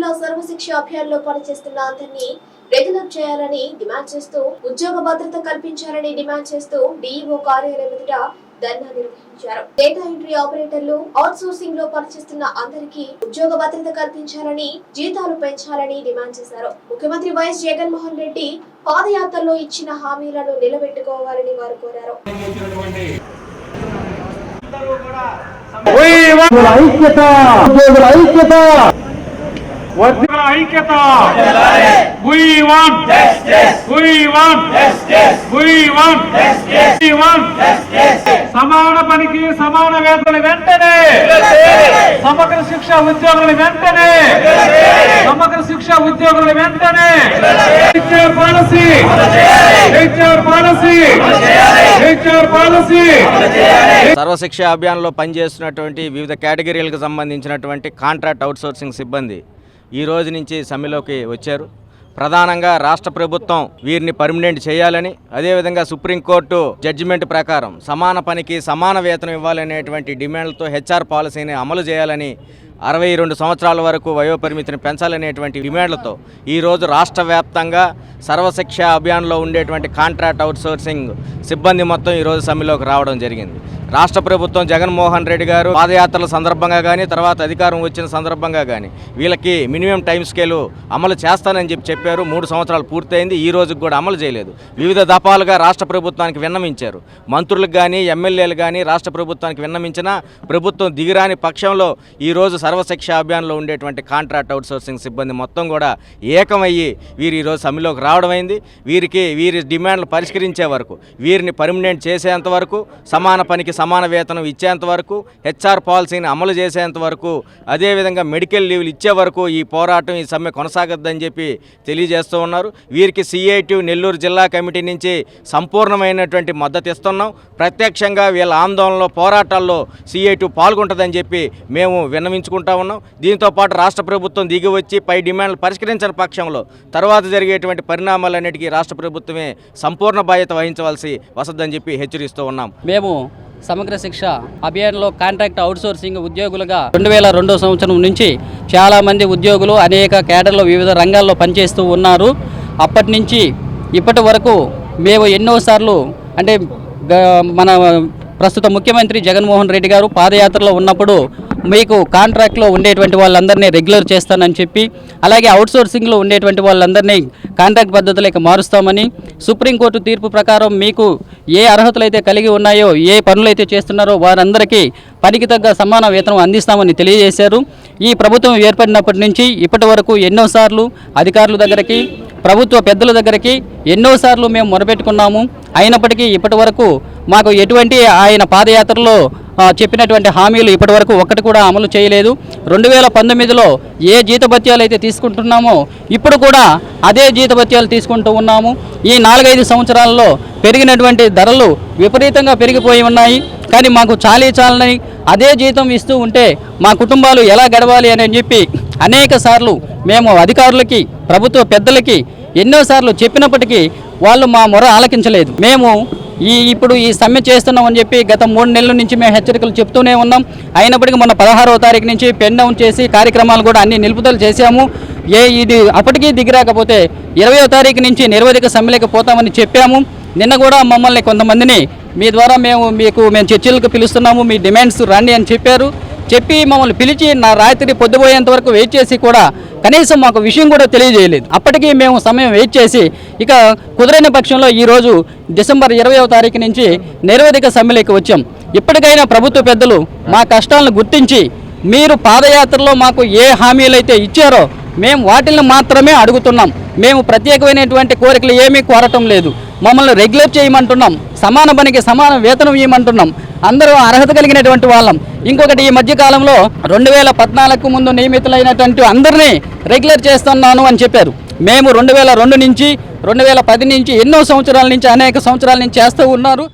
జిల్లా సర్వశిక్ష అభియాన్లో పనిచేస్తున్న అందరినీ రెగ్యులర్ చేయాలని డిమాండ్ చేస్తూ ఉద్యోగ భద్రత కల్పించాలని డిమాండ్ చేస్తూ డిఈఓ కార్యాలయం ఎదుట ధర్నా నిర్వహించారు. డేటా ఎంట్రీ ఆపరేటర్లు అవుట్ సోర్సింగ్లో పనిచేస్తున్న అందరికీ ఉద్యోగ భద్రత కల్పించాలని జీతాలు పెంచాలని డిమాండ్ చేశారు. ముఖ్యమంత్రి వైఎస్ జగన్మోహన్ రెడ్డి పాదయాత్రలో ఇచ్చిన హామీలను నిలబెట్టుకోవాలని వారు కోరారు. ఐక్యత! ఐక్యత! ఉద్యోగుల ఐక్యత. We want. We want. We want. We want. సమాన పనికి సమాన వేతనాలు వెంటనే. సమగ్ర శిక్ష ఉద్యోగులు వెంటనే. సమగ్ర శిక్ష ఉద్యోగులు వెంటనే. HR policy HR policy HR policy Sarva Shiksha అభియాన్లో పనిచేస్తున్నటువంటి వివిధ కేటగిరీలకు సంబంధించినటువంటి కాంట్రాక్ట్ అవుట్సోర్సింగ్ సిబ్బంది ఈ రోజు నుంచి సమ్మెలోకి వచ్చారు. ప్రధానంగా రాష్ట్ర ప్రభుత్వం వీరిని పర్మనెంట్ చేయాలని అదేవిధంగా సుప్రీంకోర్టు జడ్జిమెంట్ ప్రకారం సమాన పనికి సమాన వేతనం ఇవ్వాలనేటువంటి డిమాండ్లతో హెచ్ఆర్ పాలసీని అమలు చేయాలని అరవై రెండు సంవత్సరాల వరకు వయోపరిమితిని పెంచాలనేటువంటి డిమాండ్లతో ఈరోజు రాష్ట్ర వ్యాప్తంగా సర్వశిక్ష అభియాన్లో ఉండేటువంటి కాంట్రాక్ట్ అవుట్సోర్సింగ్ సిబ్బంది మొత్తం ఈరోజు సమ్మెలోకి రావడం జరిగింది. రాష్ట్ర ప్రభుత్వం జగన్మోహన్ రెడ్డి గారు పాదయాత్రల సందర్భంగా కానీ తర్వాత అధికారం వచ్చిన సందర్భంగా కానీ వీళ్ళకి మినిమం టైం స్కేలు అమలు చేస్తానని చెప్పి చెప్పారు. మూడు సంవత్సరాలు పూర్తయింది. ఈ రోజుకి కూడా అమలు చేయలేదు. వివిధ దఫాలుగా రాష్ట్ర ప్రభుత్వానికి విన్నవించారు. మంత్రులకు కానీ ఎమ్మెల్యేలు కానీ రాష్ట్ర ప్రభుత్వానికి విన్నవించినా ప్రభుత్వం దిగిరాని పక్షంలో ఈరోజు సర్వశిక్ష అభియాన్లో ఉండేటువంటి కాంట్రాక్ట్ అవుట్సోర్సింగ్ సిబ్బంది మొత్తం కూడా ఏకమయ్యి వీరు ఈరోజు సమ్మెలోకి రావడం అయింది. వీరికి వీరి డిమాండ్లు పరిష్కరించే వరకు వీరిని పర్మినెంట్ చేసేంత వరకు సమాన పనికి సమాన వేతనం ఇచ్చేంత వరకు హెచ్ఆర్ పాలసీని అమలు చేసేంత వరకు అదేవిధంగా మెడికల్ లీవ్లు ఇచ్చే వరకు ఈ పోరాటం ఈ సమ్మె కొనసాగద్దని చెప్పి తెలియజేస్తూ ఉన్నారు. వీరికి సిఐటి నెల్లూరు జిల్లా కమిటీ నుంచి సంపూర్ణమైనటువంటి మద్దతు ఇస్తున్నాం. ప్రత్యక్షంగా వీళ్ళ ఆందోళనలో పోరాటాల్లో సిఐటి పాల్గొంటుందని చెప్పి మేము కోరుకుంటా ఉన్నాం. దీంతో పాటు రాష్ట్ర ప్రభుత్వం దిగి వచ్చి పై డిమాండ్లు పరిష్కరించిన పక్షంలో తర్వాత జరిగేటువంటి పరిణామాలన్నిటికీ రాష్ట్ర ప్రభుత్వమే సంపూర్ణ బాధ్యత వహించవలసి వసద్దని చెప్పి హెచ్చరిస్తూ ఉన్నాం. మేము సమగ్ర శిక్ష అభియాన్లో కాంట్రాక్ట్ అవుట్సోర్సింగ్ ఉద్యోగులుగా రెండు వేల రెండో సంవత్సరం నుంచి చాలామంది ఉద్యోగులు అనేక కేడర్లో వివిధ రంగాల్లో పనిచేస్తూ ఉన్నారు. అప్పటి నుంచి ఇప్పటి వరకు మేము ఎన్నోసార్లు అంటే మన ప్రస్తుత ముఖ్యమంత్రి జగన్మోహన్ రెడ్డి గారు పాదయాత్రలో ఉన్నప్పుడు మీకు కాంట్రాక్ట్లో ఉండేటువంటి వాళ్ళందరినీ రెగ్యులర్ చేస్తానని చెప్పి అలాగే అవుట్సోర్సింగ్లో ఉండేటువంటి వాళ్ళందరినీ కాంట్రాక్ట్ పద్ధతులకు మారుస్తామని సుప్రీంకోర్టు తీర్పు ప్రకారం మీకు ఏ అర్హతలు అయితే కలిగి ఉన్నాయో ఏ పనులు అయితే చేస్తున్నారో వారందరికీ పనికి తగ్గ సమాన వేతనం అందిస్తామని తెలియజేశారు. ఈ ప్రభుత్వం ఏర్పడినప్పటి నుంచి ఇప్పటి వరకు ఎన్నోసార్లు అధికారుల దగ్గరికి ప్రభుత్వ పెద్దల దగ్గరికి ఎన్నోసార్లు మేము మొరపెట్టుకున్నాము. అయినప్పటికీ ఇప్పటి వరకు మాకు ఎటువంటి ఆయన పాదయాత్రలో చెప్పినటువంటి హామీలు ఇప్పటివరకు ఒక్కటి కూడా అమలు చేయలేదు. రెండు వేల పంతొమ్మిదిలో ఏ జీతభత్యాలు అయితే తీసుకుంటున్నామో ఇప్పుడు కూడా అదే జీతభత్యాలు తీసుకుంటూ ఉన్నాము. ఈ నాలుగైదు సంవత్సరాల్లో పెరిగినటువంటి ధరలు విపరీతంగా పెరిగిపోయి ఉన్నాయి. కానీ మాకు చాలీ చాలని అదే జీతం ఇస్తూ ఉంటే మా కుటుంబాలు ఎలా గడవాలి అని చెప్పి అనేక సార్లు మేము అధికారులకి ప్రభుత్వ పెద్దలకి ఎన్నోసార్లు చెప్పినప్పటికీ వాళ్ళు మా మొర ఆలకించలేదు. మేము ఈ ఇప్పుడు ఈ సమ్మె చేస్తున్నామని చెప్పి గత మూడు నెలల నుంచి మేము హెచ్చరికలు చెప్తూనే ఉన్నాం. అయినప్పటికీ మొన్న పదహారవ తారీఖు నుంచి పెన్ డౌన్ చేసి కార్యక్రమాలు కూడా అన్ని నిలుపుదల చేశాము. ఏ ఇది అప్పటికీ దిగిరాకపోతే ఇరవయో తారీఖు నుంచి నిరవధిక సమ్మెలకు పోతామని చెప్పాము. నిన్న కూడా మమ్మల్ని కొంతమందిని మీ ద్వారా మేము మీకు మేము చర్చలకు పిలుస్తున్నాము మీ డిమాండ్స్ రండి అని చెప్పారు. చెప్పి మమ్మల్ని పిలిచి నా రాత్రి పొద్దుపోయేంత వరకు వెయిట్ చేసి కూడా కనీసం మాకు విషయం కూడా తెలియజేయలేదు. అప్పటికీ మేము సమయం వెయిట్ చేసి ఇక కుదరని పక్షంలో ఈరోజు డిసెంబర్ ఇరవయవ తారీఖు నుంచి నిరవధిక సమ్మెలోకి వచ్చాం. ఇప్పటికైనా ప్రభుత్వ పెద్దలు మా కష్టాలను గుర్తించి మీరు పాదయాత్రలో మాకు ఏ హామీలు అయితే ఇచ్చారో మేము వాటిని మాత్రమే అడుగుతున్నాం. మేము ప్రత్యేకమైనటువంటి కోరికలు ఏమీ కోరటం లేదు. మమ్మల్ని రెగ్యులేట్ చేయమంటున్నాం. సమాన పనికి సమాన వేతనం ఇవ్వమంటున్నాం. అందరూ అర్హత కలిగినటువంటి వాళ్ళం. ఇంకొకటి ఈ మధ్య కాలంలో రెండు వేల పద్నాలుగు ముందు నియమితులైనటువంటి అందరినీ రెగ్యులర్ చేస్తున్నాను అని చెప్పారు. మేము రెండు వేల రెండు నుంచి రెండు వేల పది నుంచి ఎన్నో సంవత్సరాల నుంచి అనేక సంవత్సరాల నుంచి చేస్తూ ఉన్నారు.